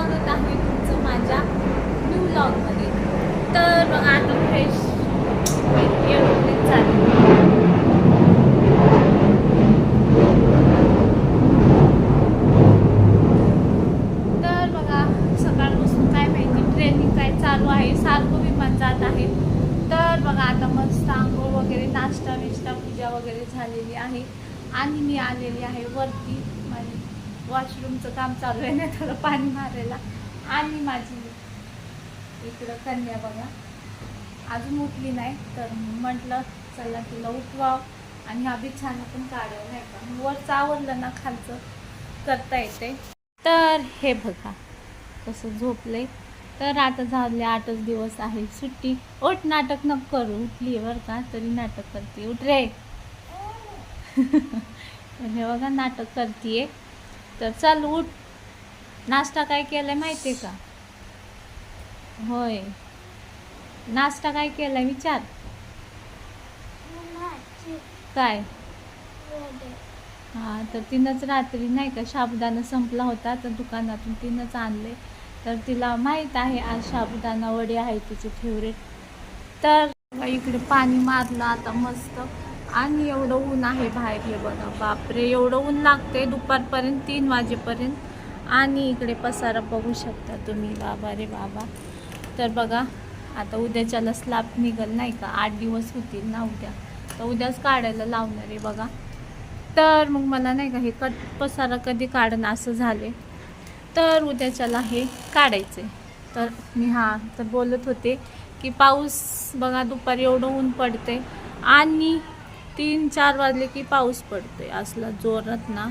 स्वागत आहे तुमचं माझ्या न्यू ब्लॉगमध्ये तर मग आता फ्रेश चालेल. तर बघा सकाळपासून काय माहिती ट्रेनिंग काय चालू आहे सारखं विमान जात आहे. तर बघा आता मस्त आंघोळ वगैरे नाश्ता विष्टा पूजा वगैरे झालेली आहे. आणि मी आलेली आहे वरती. वॉशरूमचं काम चालू आहे ना थोडं पाणी मारायला. आणि माझी इकडं कन्या बघा. अजून उठली नाही तर म्हटलं चला तिला उठवा आणि हा बिछाना पण काढावं नाही का? वरचं आवडलं ना खालचं करता येते. तर हे बघा कसं झोपलंय. तर आता झाले आठच दिवस आहे सुट्टी. ओट नाटक न करू. उठली बरं का तरी नाटक करते. उठ रे. हे बघा नाटक करते तर चल उठ. नाश्ता काय केलाय माहितीये का? होय. नाश्ता काय केलाय विचार. काय? हा तर तिनंच रात्री नाही का साबुदाणा संपला होता तर दुकानातून तिनंच आणले. तर तिला माहीत आहे आज साबुदाणा वडे आहे तिचे फेवरेट तर इकडे पाणी मारलं आता मस्त. आणि एवढं ऊन आहे बाहेर हे बघा बापरे एवढं ऊन लागते दुपारपर्यंत तीन वाजेपर्यंत. आणि इकडे पसारा बघू शकता तुम्ही. बाबा रे बाबा. तर बघा आता उद्याच्याला स्लॅब निघल नाही का? आठ दिवस होतील ना उद्या. तर उद्याच काढायला लावणार आहे बघा. तर मग मला नाही का हे कट पसारा कधी काढणं असं झाले. तर उद्याच्याला हे काढायचे तर मी हां तर बोलत होते की पाऊस बघा दुपारी एवढं ऊन पडते आणि तीन चार वाजले की पाऊस पडतोय. असला जोरात ना.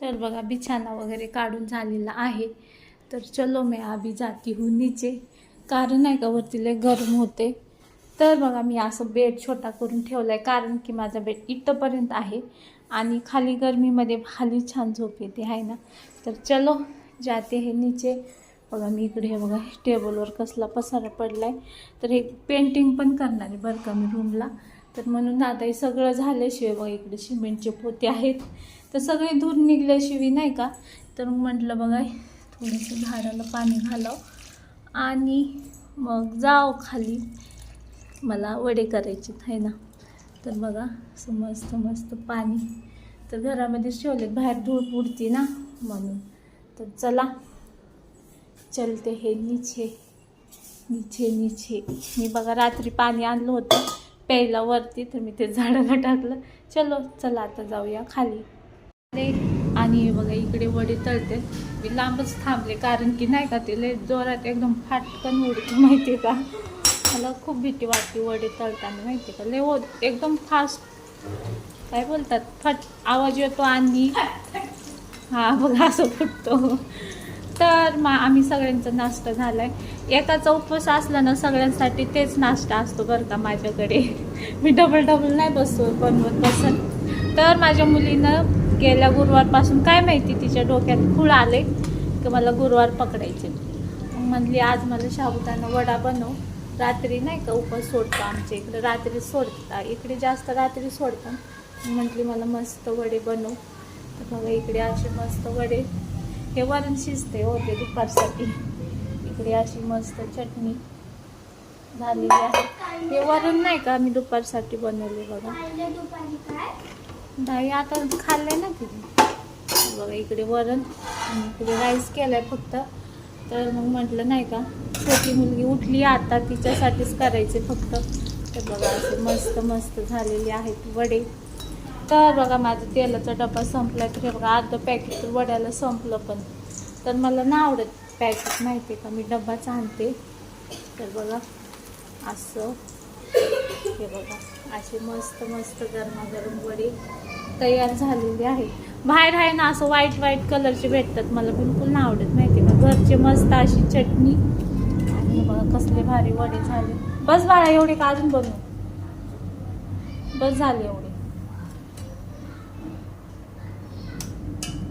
तर बघा बिछाना वगैरे काढून झालेला आहे. तर चलो मी आभी जाती हूँ नीचे. कारण आहे का वरती लय गरम होते. तर बघा मी असं बेड छोटा करून ठेवला आहे कारण की माझा बेड इथंपर्यंत आहे. आणि खाली गरमीमध्ये खाली छान झोप येते आहे ना. तर चलो जाते हे नीचे. बघा मी इकडे हे बघा टेबलवर कसला पसारा पडला आहे तर हे पेंटिंग पण करणार आहे बरं का मी रूमला तर म्हणून आता हे सगळं झाल्याशिवाय बघा इकडे सिमेंटचे पोते आहेत. तर सगळे धूर निघल्याशिवाय नाही का? तर म्हटलं बघा थोडंसं झाडाला पाणी घालाव आणि मग जाव खाली. मला वडे करायचे आहे ना? तर बघा असं मस्त मस्त पाणी. तर घरामध्येच ठेवलेत बाहेर धूळ उडती ना म्हणून. तर चला चलते हे नीचे. नीचे नीचे. मी बघा रात्री पाणी आणलं होतं. प्यायला वरती तर मी ते झाडाला टाकलं. चलो चला आता जाऊया खाली. आणि बघा इकडे वडे तळते. मी लांबच थांबले कारण की नाही का ते लय जोरात एकदम फाटकन उडते माहिती का? मला खूप भीती वाटते वडे तळताना माहिती का? लय ओ- एकदम फास्ट काय बोलतात? फट आवाज येतो आणि हा बघा असं फुटतो. तर मा आम्ही सगळ्यांचा नाश्ता झाला आहे एकाचा उपवास असला ना सगळ्यांसाठी तेच नाश्ता असतो बरं का माझ्याकडे. मी डबल डबल नाही बसतो बनवत बसत. तर माझ्या मुलीनं गेल्या गुरुवारपासून काय माहिती तिच्या डोक्यात खूळ आले की मला गुरुवार पकडायचे. मग म्हणली आज मला शाबुदाना वडा बनव. रात्री नाही का उपवास सोडतो आमच्या इकडे. रात्री सोडता. इकडे जास्त रात्री सोडतात म्हटली मला मस्त वडे बनव. तर बघा इकडे असे मस्त वडे. हे वरण शिजते होते दुपारसाठी. इकडे अशी मस्त चटणी झालेली आहे. हे वरण नाही का मी दुपारसाठी बनवले बघा? नाही आता खाल्लंय ना तिथे बघा इकडे वरण आणि इकडे राईस केलाय फक्त. तर मग म्हटलं नाही का छोटी मुलगी उठली आता तिच्यासाठीच करायचे फक्त. तर बघा असे मस्त मस्त झालेले आहेत वडे. तर बघा माझा तेलाचा डबा संपला तर हे बघा अर्धं पॅकेट वड्याला संपलं पण. तर मला ना आवडत पॅकेट माहिती आहे का? मी डब्बाच आणते. तर बघा असं. हे बघा असे मस्त मस्त गरमागरम वडी तयार झालेली आहे. बाहेर आहे ना असं व्हाईट व्हाईट कलरचे भेटतात. मला बिलकुल ना आवडत माहिती आहे का? घरचे मस्त अशी चटणी. आणि बघा कसले भारी वडे झाले. बस बाळा एवढे का अजून बनवू? बस झाले एवढे.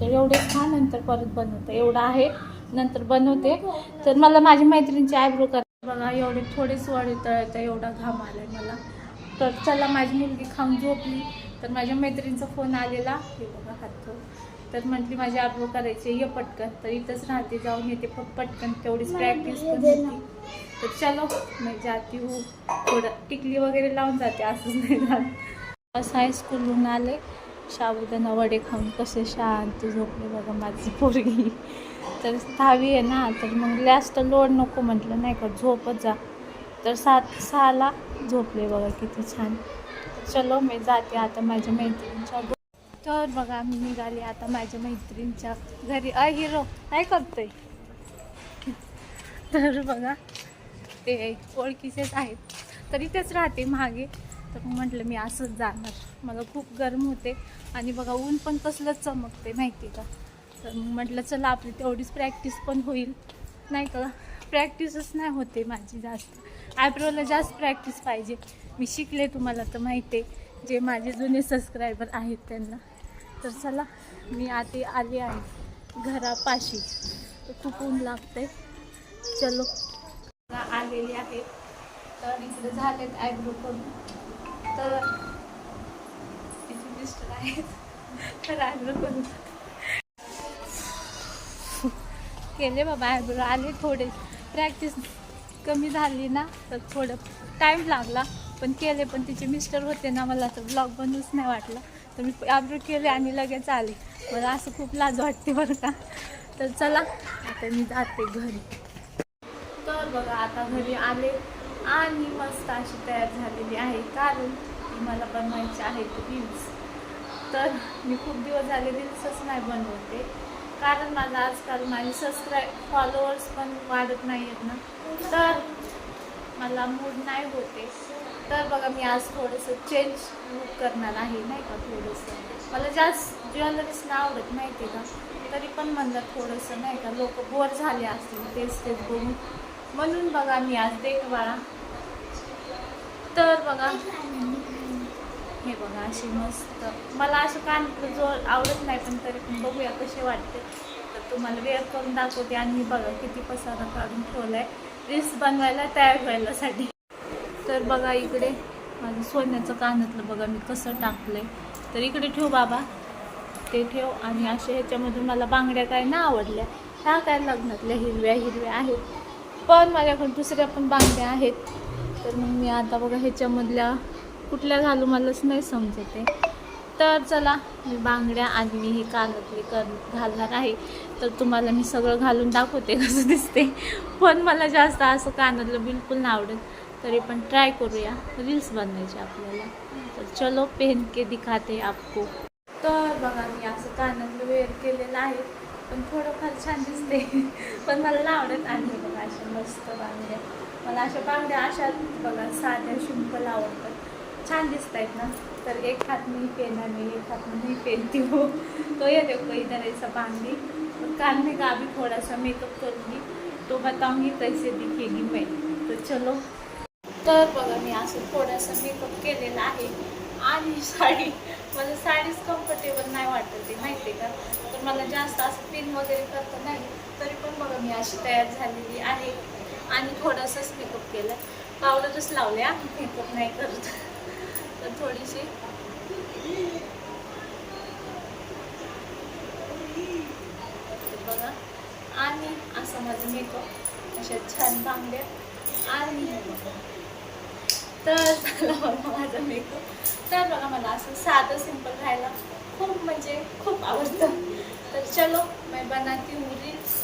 तर एवढे खा नंतर परत बनवते. एवढं आहे नंतर बनवते. तर मला माझी मैत्रिणीची आयब्रो कर बघा एवढे थोडेच वडे तळत एवढा घाम आलाय मला. तर चला माझी मुलगी खाऊन झोपली. तर माझ्या मैत्रिणीचा फोन आलेला. हे बघा हात. तर म्हटली माझी आब्रो करायची ये पटकन. तर इथंच राहते जाऊन येते पटकन तेवढीच प्रॅक्टिस तर चलो मी जाती हूँ. थोडं टिकली वगैरे लावून जाते असंच नाही राहत असं हायस्कूलहून आले. साबुदाणा वडे खाऊन कसे शांत झोपले बघा माझी पोरगी. तर दहावी आहे ना तर मग जास्त लोड नको म्हटलं नाही का झोपत जा. तर सात सहाला झोपले बघा किती छान. चलो मी जाते आता माझ्या मैत्रिणीच्या तर बघा मी निघाली आता माझ्या मैत्रिणीच्या घरी. अ हिरो काय करतोय? तर बघा ते ओळखीचेच आहेत. तरी तेच राहते मागे. तर म्हटलं मी असंच जाणार. मला खूप गरम होते आणि बघा ऊन पण कसलंच चमकते माहिती का? तर म्हटलं चला आपली तेवढीच प्रॅक्टिस पण होईल. नाही का? प्रॅक्टिसच नाही होते माझी जास्त. आयब्रोला जास्त प्रॅक्टिस पाहिजे. मी शिकले तुम्हाला तर माहिती आहे जे माझे जुने सबस्क्रायबर आहेत त्यांना. तर चला मी आधी आली आहे घरापाशी. तर खूप ऊन लागते चलो. आलेली आहे. तर इकडे झालेत आयब्रो करून. तर मिस्टर आहेत. तर आयब्रो करून केले बाबा आयब्रो. आले थोडे. प्रॅक्टिस कमी झाली ना तर थोडं टाईम लागला. पण केले पण तिचे मिस्टर होते ना मला तर ब्लॉग बनूच नाही वाटलं. तर मी आयब्रो केले आणि लगेच आले. मला असं खूप लाज वाटते बरं का. तर चला आता मी जाते घरी. तर बघा आता घरी आले. आणि मस्त अशी तयार झालेली आहे. कारण ती मला बनवायची आहेत रील्स तर मी खूप दिवस झाले रील्सच नाही बनवते. कारण माझा आजकाल माझे सबस्क्राईब फॉलोअर्स पण वाढत नाही आहेत ना. तर मला मूड नाही होते. तर बघा मी आज थोडंसं चेंज लुक करणार आहे नाही का थोडंसं? मला जास्त ज्वेलरीज नाही आवडत माहिती आहे का तरी पण म्हणलं थोडंसं नाही का लोक बोर झाले असतील तेच तेच बघून. म्हणून बघा मी आज देख बाळा तर बघा. हे बघा अशी मस्त. मला असं कान जो आवडत नाही पण तरी पण बघूया कसे वाटते. तर तुम्हाला वेळ करून दाखवते आणि बघा किती पसारा काढून ठेवलाय. रील्स बनवायला तयार व्हायलासाठी. तर बघा इकडे माझं सोन्याचं कानातलं बघा मी कसं टाकलंय. तर इकडे ठेव बाबा. ते ठेव आणि असे ह्याच्यामधून मला बांगड्या काय ना आवडल्या. ह्या काय लग्नातल्या हिरव्या हिरव्या आहेत. पण माझ्याकडे दुसऱ्या पण बांगड्या आहेत. तर मग मी आता बघा ह्याच्यामधल्या कुठल्या घालू मलाच नाही समजते तर चला मी बांगड्या आणि मी ही कानातली कर घालणार आहे. तर तुम्हाला मी सगळं घालून दाखवते कसं दिसते पण मला जास्त असं कानातलं बिलकुल नाही आवडत. तरी पण ट्राय करूया. रील्स बनवायचे आपल्याला. तर चलो पेन के दिखाते आपको. तर बघा मी असं कानातलं वेअर केलेलं आहे. पण थोडंफार छान दिसते. पण मला आवडत आणि बघा अशा मस्त बांगड्या मला अशा बांगड्या अशा बघा साध्या सिंपल आवडतात. छान दिसत आहेत ना? तर एक हात मी पेन आणि एक हात मी पेनती हो तो ये देखो इधर ऐसा बांधी और का भी थोड़ा सा मेकअप करूंगी तो बताऊंगी कैसे दिखेगी मैं. तर चलो. तर बघा मी असं थोडासा मेकअप केलेला आहे. आणि साडी. मला साडीच कम्फर्टेबल नाही वाटत ते माहिती आहे का? तर मला जास्त असं पिन वगैरे करता नाही तरी पण बघा मी अशी तयार झालेली आहे. आणि थोडासाच मेकअप केला. पावडरच आम्ही मेकअप नाही करत. तर थोडीशी. बघा. आणि असं माझं मेकअप अशा छान बांगड्या आणि तर झाला बघा माझा मेकअप तर बघा मला असं साधं सिंपल राहायला खूप म्हणजे खूप आवडतं. तर चलो मैं बनाती हूँ रील्स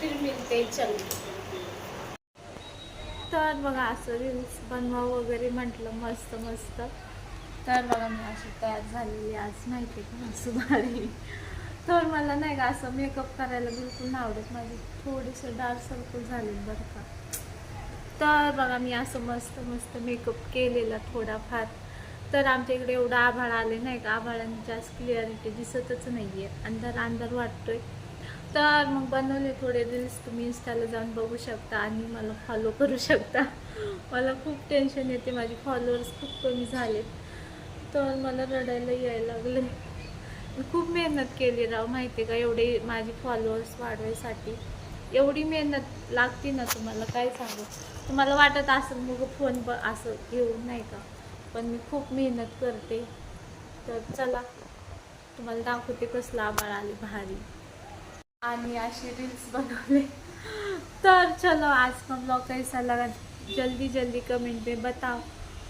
फिर मिलते. चलो. तर बघा असं रील्स बनवा वगैरे म्हटलं मस्त मस्त. तर बघा मी अशी तयार झालेली आज माहिती का? असं भारी तर मला नाही का असं मेकअप करायला बिलकुल नाही आवडत. माझे थोडेसे डार्क सर्कल झाले बरं का. तर बघा मी असं मस्त मस्त मेकअप केलेला थोडाफार. तर आमच्या इकडे एवढं आभाळ आले नाही का? आभाळाने जास्त क्लिअरिटी दिसतच नाही आहे अंधार अंधार वाटतोय. तर मग बनवले थोडे रील्स तुम्ही इंस्टाला जाऊन बघू शकता आणि मला फॉलो करू शकता. मला खूप टेन्शन येते. माझे फॉलोअर्स खूप कमी झालेत. तर मला रडायला यायला लागलं मी खूप मेहनत केली राव. माहिती आहे का? एवढे माझे फॉलोअर्स वाढवायसाठी. एवढी मेहनत लागते ना तुम्हाला? काय सांगू? तुम्हाला वाटत असेल मग फोन ब असं घेऊन नाही का? पण मी खूप मेहनत करते. तर चला तुम्हाला दाखवते कसला आबाळ आले भारी. आणि अशी रील्स बनवले. तर चलो आज का ब्लॉग कैसा लगा जल्दी जल्दी कमेंट में बताओ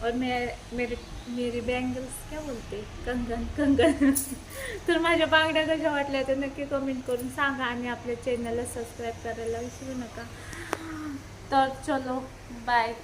और मैं मेरे मेरी बँगल्स क्या बोलते? कंगन कंगन. तर माझ्या बांगड्या कशा वाटल्या तर नक्की कमेंट करून सांगा. आणि आपल्या चॅनलला सबस्क्राईब करायला विसरू नका. तर चलो बाय